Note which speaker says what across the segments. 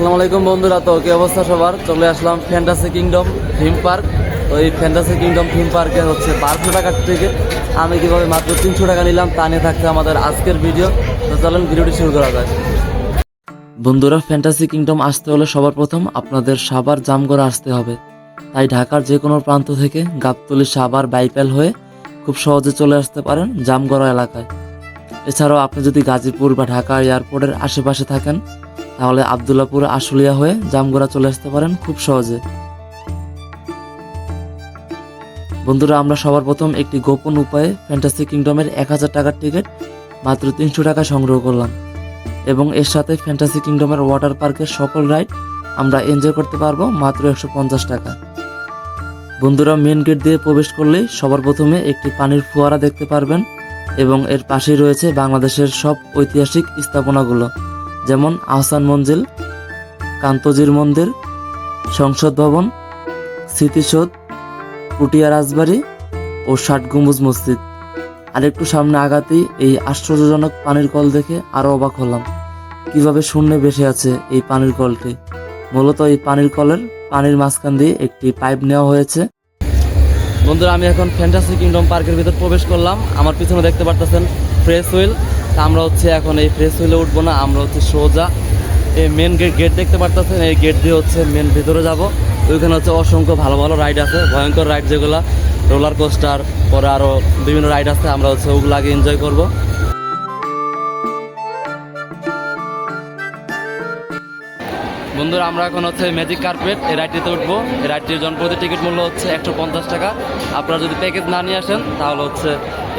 Speaker 1: আসসালামু আলাইকুম বন্ধুরা, তো কি অবস্থা সবার? চলে আসলাম ফ্যান্টাসি কিংডম থিম পার্ক তো এই ফ্যান্টাসি কিংডম থিম পার্কে হচ্ছে বারোশো টাকার থেকে আমি কীভাবে মাত্র তিনশো টাকা নিলাম তা নিয়ে থাকছে আমাদের আজকের ভিডিও তো চলেন ভিডিওটি শুরু করা যাক। বন্ধুরা ফ্যান্টাসি কিংডম আসতে হলে সবার প্রথম আপনাদের সাবার জামগড়া আসতে হবে। তাই ঢাকার যে কোনো প্রান্ত থেকে গাবতলি সাবার বাইপাল হয়ে খুব সহজে চলে আসতে পারেন জামগড়া এলাকায়। এছাড়াও আপনি যদি গাজীপুর বা ঢাকা এয়ারপোর্টের আশেপাশে থাকেন তাহলে আবদুল্লাপুর আশুলিয়া হয়ে জামগড়া চলে আসতে পারেন খুব সহজে। বন্ধুরা, আমরা সবার প্রথম একটি গোপন উপায়ে ফ্যান্টাসি কিংডমের এক হাজার টাকার টিকিট মাত্র তিনশো টাকা সংগ্রহ করলাম এবং এর সাথে ফ্যান্টাসি কিংডমের ওয়াটার পার্কের সকল রাইড আমরা এনজয় করতে পারব মাত্র একশো পঞ্চাশ টাকা। বন্ধুরা মেন গেট দিয়ে প্রবেশ করলেই সবার প্রথমে একটি পানির ফোয়ারা দেখতে পারবেন এবং এর পাশেই রয়েছে বাংলাদেশের সব ঐতিহাসিক স্থাপনাগুলো। যেমন আহসান মঞ্জিল, কান্তজির মন্দির, সংসদ ভবন, স্মৃতিসৌধ পুটিয়া রাজবাড়ি ও ষাট মসজিদ। আর একটু সামনে আগাতেই এই আশ্চর্যজনক পানির কল দেখে আরও অবাক হলাম। কীভাবে শূন্যে বেসে আছে এই পানির কলটি? মূলত এই পানির কলের পানির মাঝখান দিয়ে একটি পাইপ নেওয়া হয়েছে। বন্ধুরা, আমি এখন ফ্যান্টাসি কিংডম পার্কের ভিতর প্রবেশ করলাম। আমার পিছনে দেখতে পারতেছেন ফ্রেশ হুইল আমরা হচ্ছে এখন এই ফ্রেশ হুইলে উঠবো না, আমরা হচ্ছে সোজা এই মেন গেট গেট দেখতে পারতেছেন, এই গেট দিয়ে হচ্ছে মেন ভিতরে যাব। ওইখানে হচ্ছে অসংখ্য ভালো ভালো রাইড আছে, ভয়ঙ্কর রাইড যেগুলো রোলার কোস্টার পরে আরও বিভিন্ন রাইড আছে, আমরা হচ্ছে ওগুলো আগে এনজয় করব। বন্ধুরা, আমরা এখন হচ্ছে ম্যাজিক কার্পেট এই রাইডটিতে উঠবো। এই রাইডটির জনপ্রতি টিকিট মূল্য হচ্ছে একশো পঞ্চাশ টাকা। আপনারা যদি প্যাকেজ না নিয়ে আসেন, তাহলে হচ্ছে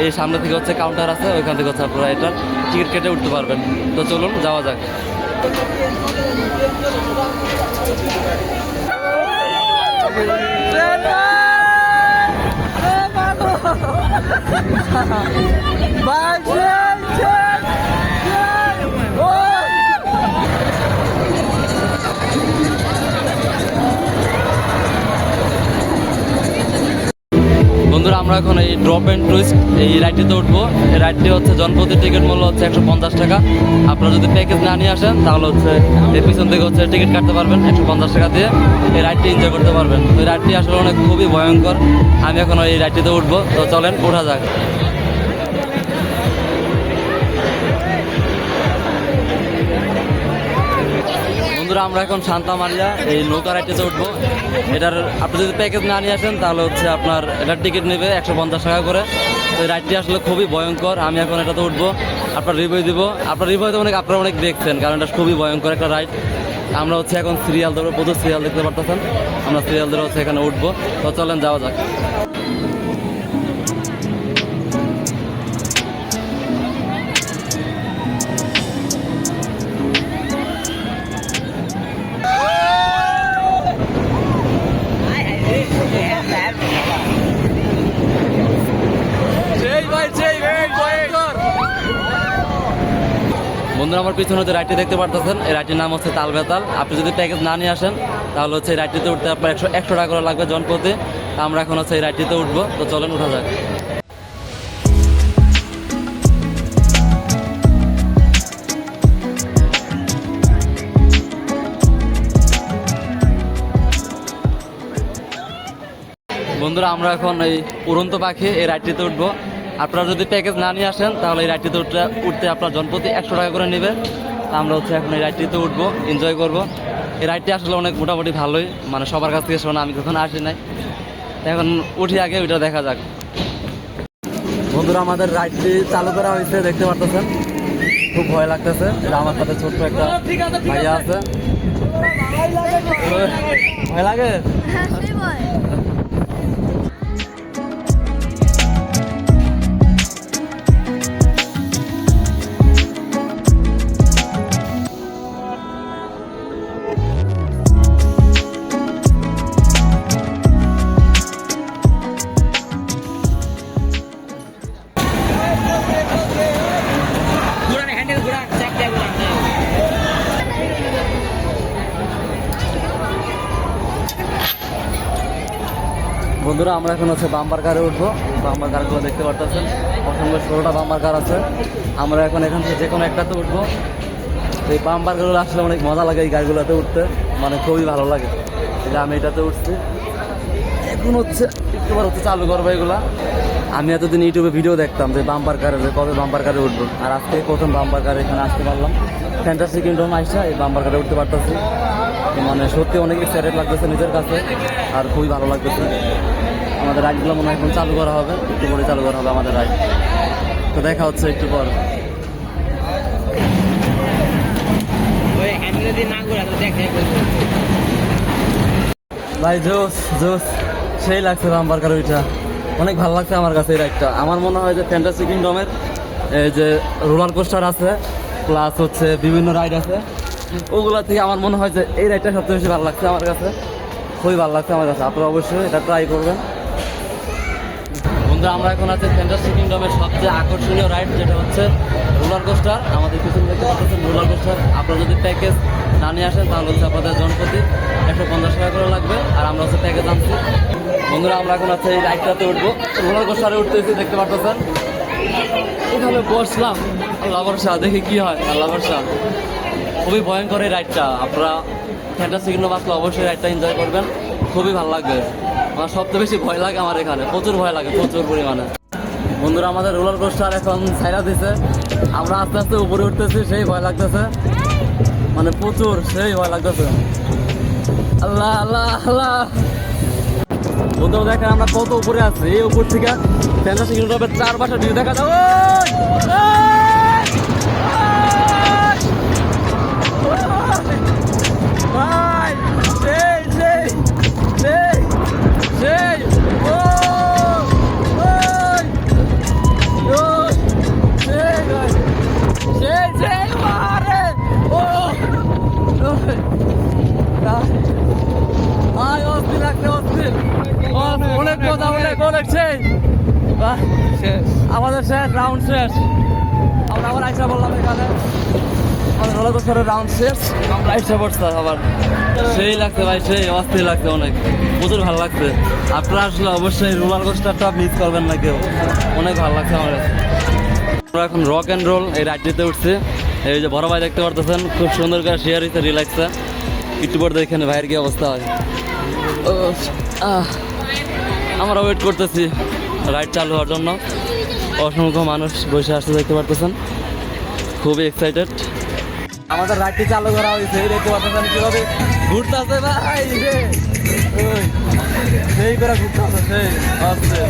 Speaker 1: এই সামনে থেকে হচ্ছে কাউন্টার আছে, ওইখান থেকে হচ্ছে আপনারা এটার টিকিট কেটে উঠতে পারবেন। তো চলুন, যাওয়া যাক। বন্ধুরা, আমরা এখন এই ড্রপ অ্যান্ড টুইস্ট এই রাইডটিতে উঠবো। এই রাইডটি হচ্ছে জনপ্রতি টিকিট মূল্য হচ্ছে একশো পঞ্চাশ টাকা। আপনারা যদি প্যাকেজ না নিয়ে আসেন, তাহলে হচ্ছে এর পিছন থেকে হচ্ছে টিকিট কাটতে পারবেন একশো পঞ্চাশ টাকা দিয়ে। এই রাইডটি এনজয় করতে পারবেন। ওই রাইডটি আসলে অনেক খুবই ভয়ঙ্কর। আমি এখন এই রাইডটিতে উঠবো। তো চলেন, ওঠা যাক। বন্ধুরা আমরা এখন শান্তা মারিয়া এই নৌকা রাইডটিতে উঠবো এটার আপনি যদি প্যাকেজ না নিয়ে আসেন, তাহলে হচ্ছে আপনার এটার টিকিট নেবে একশো পঞ্চাশ টাকা করে। তো রাইডটি আসলে খুবই ভয়ঙ্কর, আমি এখন এটাতে উঠবো। আপনার রিভিউ দিব। আপনার রিভিউ তো অনেক আপনারা অনেক দেখছেন, কারণ এটা খুবই ভয়ঙ্কর একটা রাইড আমরা হচ্ছে এখন সিরিয়াল ধরে প্রচুর সিরিয়াল দেখতে পারতেছেন। আমরা সিরিয়াল ধরে হচ্ছে এখানে উঠবো। তো চলেন, যাওয়া যাক। বন্ধুরা, আমার পিছনে যে রাইডটি দেখতে পারতেছেন, এই রাইডটির নাম হচ্ছে তাল বেতাল। আপনি যদি প্যাকেজ না নিয়ে আসেন, তাহলে হচ্ছে এই রাইডটিতে উঠতে আপনার একশো একশো টাকা করে লাগবে জনপ্রতি তা আমরা এখন হচ্ছে এই রাইডটিতে উঠবো। তো চলেন, উঠা যাক। বন্ধুরা, আমরা এখন এই উড়ন্ত পাখি এই রাইডটিতে উঠবো। আপনারা যদি প্যাকেজ না নিয়ে আসেন তাহলে এই রাইডটিতে উঠতে উঠতে আপনার জনপ্রতি একশো টাকা করে নেবে। আমরা হচ্ছে এখন এই রাইডটিতে উঠবো এনজয় করব। এই রাইডটি আসলে অনেক মোটামুটি ভালোই মানে সবার কাছ থেকে শোনা আমি কখনো আসি নাই। এখন উঠি আগে ওইটা দেখা যাক। বন্ধুরা আমাদের রাইডটি চালু করা হয়েছে দেখতে পারতেছেন? খুব ভয় লাগতেছে। এটা আমার সাথে ছোট্ট একটা ভাইয়া আছে। ভয় লাগে? বন্ধুরা, আমরা এখন হচ্ছে বাম্বার কারে উঠবো। বাম্বার কারগুলো দেখতে পারতেছেন, অসংখ্য ষোলোটা বাম্বার কার আছে। আমরা এখন এখান থেকে যে কোনো একটাতে উঠবো। এই বাম্পারগুলো আসলে অনেক মজা লাগে এই গাড়িগুলোতে উঠতে। মানে খুবই ভালো লাগে। যে আমি এটাতে উঠছি। এখন হচ্ছে, একটু বার হচ্ছে চালু করব এগুলা। আমি এতদিন ইউটিউবে ভিডিও দেখতাম যে বাম্পার কারে যে কবে বাম্পার কারে উঠবো। আর আজকে প্রথম বাম্পার কারে এখানে আসতে পারলাম। ফ্যান্টাসি কিংডম আইসা এই বাম্পার কারে উঠতে পারতেছি। মানে সত্যি অনেক এক্সাইটেড লাগতেছে নিজের কাছে। আর খুবই ভালো লাগতেছে। আমাদের রাইডগুলো মনে হয় এখন চালু করা হবে, একটু পরে চালু করা হবে আমাদের রাইড তো দেখা হচ্ছে একটু পর। ভাই, জোস জোস, সেই লাগছে বাম্পার কার ওইটা অনেক ভালো লাগছে আমার কাছে এই রাইডটা আমার মনে হয় যে ফ্যান্টাসি কিংডমের এই যে রোলার কোস্টার আছে, প্লাস হচ্ছে বিভিন্ন রাইড আছে, ওগুলা থেকে আমার মনে হয় যে এই রাইডটা সবচেয়ে বেশি ভালো লাগছে আমার কাছে। খুবই ভালো লাগছে আমার কাছে। আপনারা অবশ্যই এটা ট্রাই করবেন। বন্ধুরা আমরা এখন আছে ফ্যান্টাসি কিংডমের সবচেয়ে আকর্ষণীয় রাইড যেটা হচ্ছে রোলার কোস্টার। আমাদের পিছনে দেখতে রোলার কোস্টার। আপনারা যদি প্যাকেজ না নিয়ে আসেন, তাহলে হচ্ছে আপনাদের জনপ্রতি একশো পঞ্চাশ টাকা করে লাগবে। আর আমরা হচ্ছে প্যাকেজ আনছি। বন্ধুরা, আমরা এখন আছে এই রাইডটাতে উঠবো। রোলার কোস্টারে উঠতেছি দেখতে পাচ্ছেন এখানে বসলাম। আল্লাহ ভরসা, দেখি কি হয়। আল্লাহ ভরসা। খুবই ভয়ঙ্কর এই রাইডটা আপনারা ফ্যান্টাসি কিংডম আসলে অবশ্যই রাইডটা এনজয় করবেন। খুবই ভালো লাগবে। আমার সবচেয়ে বেশি ভয় লাগে আমার এখানে। প্রচুর ভয় লাগে, প্রচুর পরিমাণে। বন্ধুরা, আমাদের রোলার কোস্টার এখন ছাইরা দিছে। আমরা আস্তে আস্তে উপরে উঠতেছি, সেই ভয় লাগতেছে। মানে প্রচুর, সেই ভয় লাগতেছে। আল্লাহ আল্লাহ আল্লাহ। বন্ধুরা, দেখেন আমরা কত উপরে আছি। এই উপর থেকে ফ্যান্টাসি কিংডমের চার পাশে ভিউ দেখা যায় রাউন্ড শেষ আইসা পড়ছে আবার। সেই লাগছে ভাই, সেই অস্থির লাগছে অনেক। প্রচুর ভালো লাগছে। আপনারা আসলে অবশ্যই রোলার কোস্টারটা মিস করবেন না কেউ। অনেক ভালো লাগছে আমার। আমরা এখন রক অ্যান্ড রোল এই রাইডটিতে উঠছে। এই যে বড় ভাই দেখতে পারতেছেন, খুব সুন্দর করে শেয়ার হয়েছে রিল্যাক্সে একটু পর দেখেন ভাইয়ের কি অবস্থা হয়। আমরা ওয়েট করতেছি রাইড চালু হওয়ার জন্য। অসংখ্য মানুষ বসে আসতে দেখতে পারতেছেন। খুবই এক্সাইটেড আমাদের রাইডটি চালু করা হয়েছে দেখতে পাচ্ছেন কীভাবে ঘুরতেছে ভাই রে। ওই, সেই করে ঘুরতেছে সেই আসছে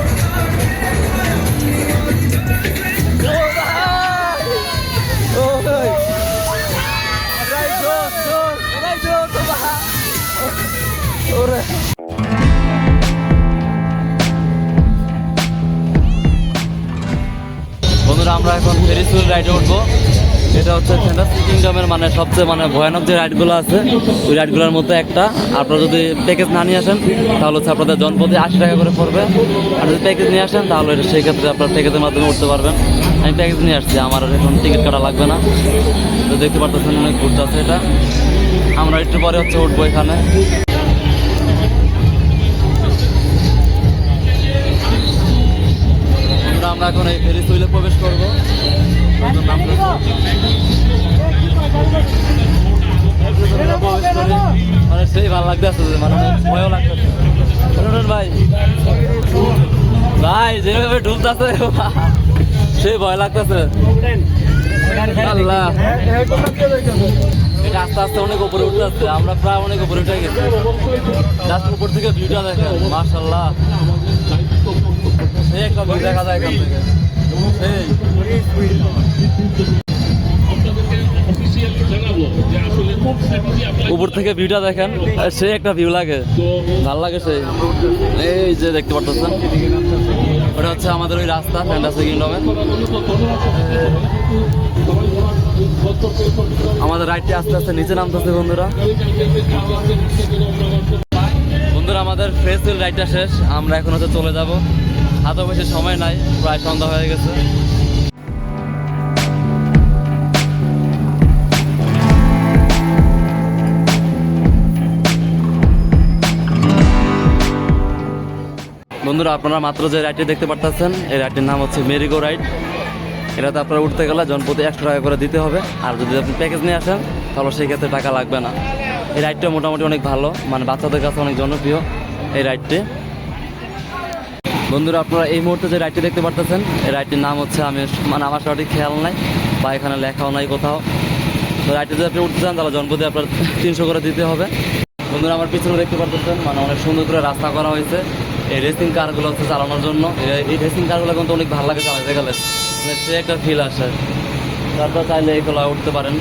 Speaker 1: ভাই! ভাই! ভাই, ভাই, ভাই! বন্ধুরা আমরা এখন ফেরিস হুইল রাইডে উঠবো এটা হচ্ছে ফ্যান্টাসি কিংডমের মানে সবচেয়ে মানে ভয়ানক যে রাইডগুলো আছে, ওই রাইডগুলোর মধ্যে একটা। আপনারা যদি প্যাকেজ না নিয়ে আসেন, তাহলে হচ্ছে আপনাদের জনপ্রতি আশি টাকা করে পড়বে। আর যদি প্যাকেজ নিয়ে আসেন, তাহলে এটা সেই ক্ষেত্রে আপনার প্যাকেজের মাধ্যমে উঠতে পারবেন। আমি প্যাকেজ নিয়ে আসছি, আমার এখন টিকিট কাটা লাগবে না। তো দেখতে পারতেছেন অনেক ঘুরতে আছে এটা। আমরা একটু পরে হচ্ছে উঠবো এখানে। আমরা এখন এই ফেরি হুইলে প্রবেশ করব। মানে সেই ভালো লাগতেছে মানে ভয়ও লাগতেছে ভাই ভাই যেভাবে ঢুকতেছে সেই ভয় লাগতেছে আল্লাহ আস্তে আস্তে অনেক উপরে উঠতে আসছে আমরা প্রায় অনেক উপরে উঠে গেছি জাস্ট উপর থেকে ভিউটা দেখেন মার্শাল্লাহ সেই একটা দেখা যায় এখান থেকে উপর থেকে ভিউটা দেখেন। সে একটা ভিউ লাগে। ভালো লাগে সেই। এই যে দেখতে পাচ্ছেন ওটা হচ্ছে আমাদের ওই রাস্তা ফ্যান্টাসি কিংডমে আমাদের রাইডটি আস্তে আস্তে নিচে নামতেছে বন্ধুরা। বন্ধুরা, আমাদের ফ্রেশ রাইডটা শেষ। আমরা এখন হচ্ছে চলে যাব। হাতে বেশি সময় নাই, প্রায় সন্ধ্যা হয়ে গেছে। বন্ধুরা, আপনারা মাত্র যে রাইডটি দেখতে পারতেছেন, এই রাইডটির নাম হচ্ছে মেরিগো রাইড। এটাতে আপনারা উঠতে গেলে জনপ্রতি একশো টাকা করে দিতে হবে। আর যদি আপনি প্যাকেজ নিয়ে আসেন, তাহলে সেই ক্ষেত্রে টাকা লাগবে না। এই রাইডটা মোটামুটি অনেক ভালো মানে বাচ্চাদের কাছে অনেক জনপ্রিয় এই রাইডটি। বন্ধুরা, আপনারা এই মুহূর্তে যে রাইডটি দেখতে পারতেছেন, এই রাইডটির নাম হচ্ছে আমি মানে আমার সঠিক খেয়াল নাই, বা এখানে লেখাও নাই কোথাও। তো রাইডটি যদি আপনি উঠতে চান, তাহলে জনপ্রতি আপনার তিনশো করে দিতে হবে। বন্ধুরা, আমার পিছনে দেখতে পারতেছেন মানে অনেক সুন্দর করে রাস্তা করা হয়েছে। এই রেসিং কারগুলো হচ্ছে চালানোর জন্য। এই- রেসিং কারগুলো কিন্তু অনেক ভালো লাগে চালাতে গেলে। মানে সে একটা ফিল আসে। তারপর চাইলে এইগুলো উঠতে পারেন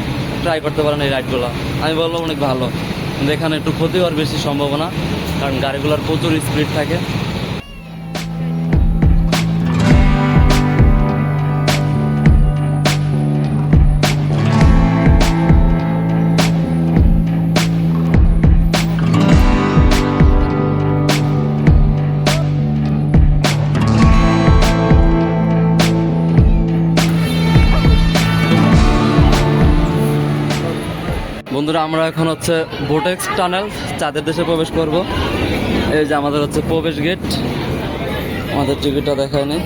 Speaker 1: ট্রাই করতে পারেন এই রাইডগুলো আমি বলব অনেক ভালো। কিন্তু এখানে একটু ক্ষতি হওয়ার বেশি সম্ভাবনা, কারণ গাড়িগুলোর প্রচুর স্পিড থাকে। বন্ধুরা, আমরা এখন হচ্ছে বোটেক্স টানেল চাঁদের দেশে প্রবেশ করব। এই যে আমাদের হচ্ছে প্রবেশ গেট আমাদের টিকিটটা দেখায় নেই।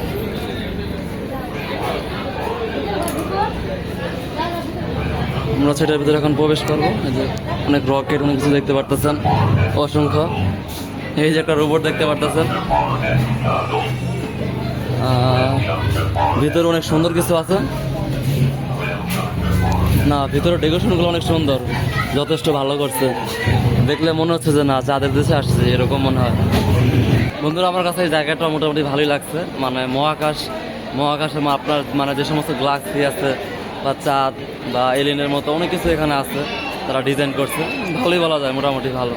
Speaker 1: আমরা সেটার ভিতরে এখন প্রবেশ করব। এই যে অনেক রকেট অনেক কিছু দেখতে পারতেছেন। অসংখ্য। এই যে একটা রোবট দেখতে পারতেছেন। ভিতরে অনেক সুন্দর কিছু আছে। না, ভিতরে ডেকোরেশনগুলো অনেক সুন্দর। যথেষ্ট ভালো করছে। দেখলে মনে হচ্ছে যে না চাঁদের দেশে আসছে, এরকম মনে হয়। বন্ধুরা, আমার কাছে এই জায়গাটা মোটামুটি ভালোই লাগছে। মানে মহাকাশ মহাকাশে আপনার মানে যে সমস্ত গ্লাক্সি আছে বা চাঁদ বা এলিনের মতো অনেক কিছু এখানে আছে, তারা ডিজাইন করছে। ভালোই বলা যায়, মোটামুটি ভালো।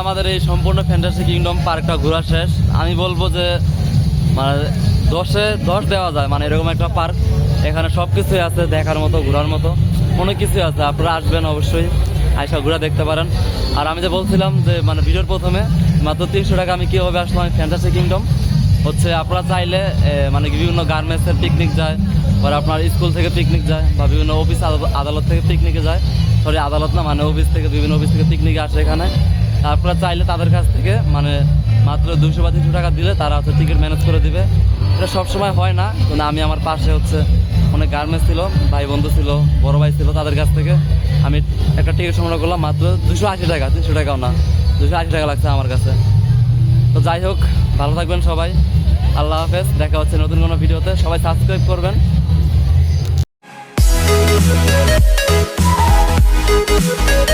Speaker 1: আমাদের এই সম্পূর্ণ ফ্যান্টাসি কিংডম পার্কটা ঘোরা শেষ। আমি বলব যে মানে দশে দশ দেওয়া যায় মানে এরকম একটা পার্ক এখানে সব কিছুই আছে, দেখার মতো, ঘোরার মতো। অনেক কিছুই আছে, আপনারা আসবেন অবশ্যই, আইসা ঘোরা দেখতে পারেন। আর আমি যে বলছিলাম যে মানে ভিডিওর প্রথমে, মাত্র তিনশো টাকা আমি কীভাবে আসলাম আমি ফ্যান্টাসি কিংডম হচ্ছে আপনারা চাইলে মানে বিভিন্ন গার্মেন্টসের পিকনিক যায় বা আপনার স্কুল থেকে পিকনিক যায়, বা বিভিন্ন অফিস আদালত- থেকে পিকনিকে যায়। সরি আদালত না মানে অফিস থেকে, বিভিন্ন অফিস থেকে পিকনিকে আসে এখানে। আপনারা চাইলে তাদের কাছ থেকে মানে মাত্র দুশো বা তিনশো টাকা দিলে তারা হচ্ছে টিকিট ম্যানেজ করে দিবে। এটা সবসময় হয় না, কিন্তু আমি আমার পাশে হচ্ছে অনেক গার্মেন্টস ছিল ভাই বন্ধু ছিল, বড় ভাই ছিল তাদের কাছ থেকে। আমি একটা টিকিট সংগ্রহ করলাম মাত্র দুশো আশি টাকা, তিনশো টাকাও না দুশো আশি টাকা লাগছে আমার কাছে। তো যাই হোক, ভালো থাকবেন সবাই। আল্লাহ হাফেজ, দেখা হচ্ছে নতুন কোনো ভিডিওতে। সবাই সাবস্ক্রাইব করবেন। Thank